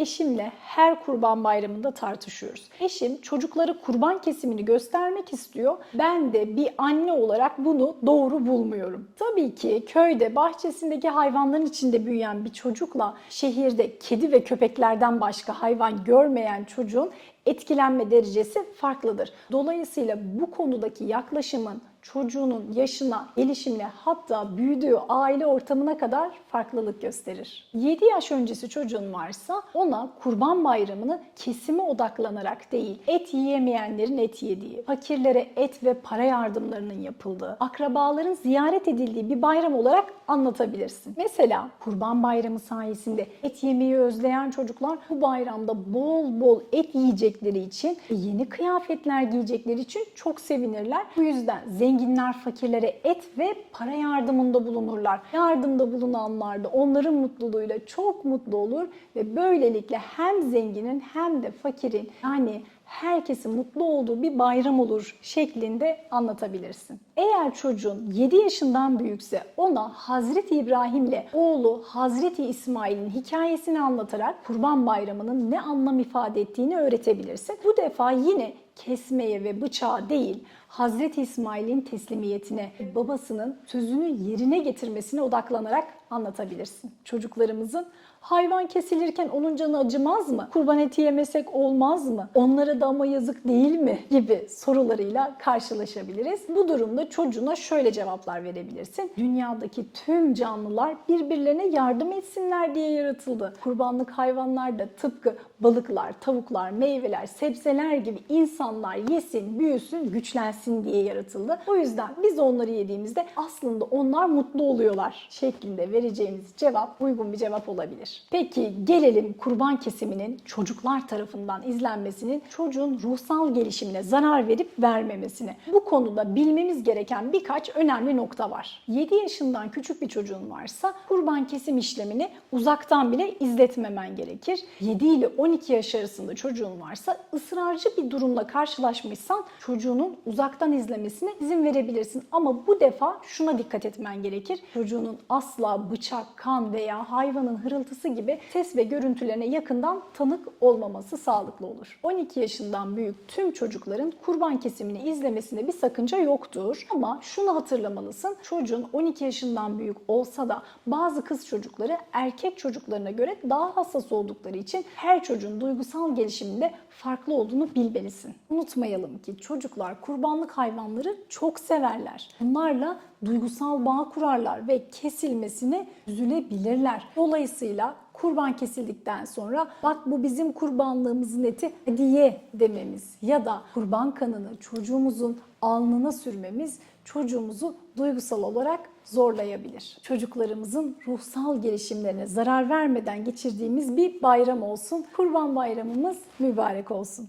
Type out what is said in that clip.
eşimle her kurban bayramında tartışıyoruz. Eşim çocukları kurban kesimini göstermek istiyor. Ben de bir anne olarak bunu doğru bulmuyorum. Tabii ki köyde bahçesindeki hayvanların içinde büyüyen bir çocukla şehirde kedi ve köpeklerden başka hayvan görmeyen çocuğun etkilenme derecesi farklıdır. Dolayısıyla bu konudaki yaklaşımın çocuğunun yaşına, gelişimine hatta büyüdüğü aile ortamına kadar farklılık gösterir. 7 yaş öncesi çocuğun varsa ona kurban bayramını kesime odaklanarak değil, et yiyemeyenlerin et yediği, fakirlere et ve para yardımlarının yapıldığı, akrabaların ziyaret edildiği bir bayram olarak anlatabilirsin. Mesela kurban bayramı sayesinde et yemeyi özleyen çocuklar bu bayramda bol bol et yiyecekleri için, yeni kıyafetler giyecekleri için çok sevinirler. Bu yüzden zenginler fakirlere et ve para yardımında bulunurlar. Yardımda bulunanlar da onların mutluluğuyla çok mutlu olur ve böylelikle hem zenginin hem de fakirin yani herkesin mutlu olduğu bir bayram olur şeklinde anlatabilirsin. Eğer çocuğun 7 yaşından büyükse ona Hazreti İbrahim'le oğlu Hazreti İsmail'in hikayesini anlatarak Kurban Bayramı'nın ne anlam ifade ettiğini öğretebilirsin. Bu defa yine kesmeye ve bıçağa değil, Hazreti İsmail'in teslimiyetine, babasının sözünü yerine getirmesine odaklanarak anlatabilirsin. Çocuklarımızın hayvan kesilirken onun canı acımaz mı? Kurban eti yemesek olmaz mı? Onlara da ama yazık değil mi? gibi sorularıyla karşılaşabiliriz. Bu durumda çocuğuna şöyle cevaplar verebilirsin. Dünyadaki tüm canlılar birbirlerine yardım etsinler diye yaratıldı. Kurbanlık hayvanlar da tıpkı balıklar, tavuklar, meyveler, sebzeler gibi insanlar yesin, büyüsün, güçlensin diye yaratıldı. O yüzden biz onları yediğimizde aslında onlar mutlu oluyorlar şeklinde vereceğimiz cevap uygun bir cevap olabilir. Peki gelelim kurban kesiminin çocuklar tarafından izlenmesinin çocuğun ruhsal gelişimine zarar verip vermemesine. Bu konuda bilmemiz gereken birkaç önemli nokta var. 7 yaşından küçük bir çocuğun varsa kurban kesim işlemini uzaktan bile izletmemen gerekir. 7 ile 12 yaş arasında çocuğun varsa ısrarcı bir durumla karşılaşmışsan çocuğunun uzaktan izlemesine izin verebilirsin. Ama bu defa şuna dikkat etmen gerekir. Çocuğunun asla bıçak, kan veya hayvanın hırıltısı gibi ses ve görüntülerine yakından tanık olmaması sağlıklı olur. 12 yaşından büyük tüm çocukların kurban kesimini izlemesinde bir sakınca yoktur. Ama şunu hatırlamalısın. Çocuğun 12 yaşından büyük olsa da bazı kız çocukları erkek çocuklarına göre daha hassas oldukları için her çocuğun duygusal gelişiminde farklı olduğunu bilmelisin. Unutmayalım ki çocuklar kurbanlık hayvanları çok severler. Bunlarla duygusal bağ kurarlar ve kesilmesine üzülebilirler. Dolayısıyla kurban kesildikten sonra bak bu bizim kurbanlığımızın eti hadi ye dememiz ya da kurban kanını çocuğumuzun alnına sürmemiz çocuğumuzu duygusal olarak zorlayabilir. Çocuklarımızın ruhsal gelişimlerine zarar vermeden geçirdiğimiz bir bayram olsun. Kurban bayramımız mübarek olsun.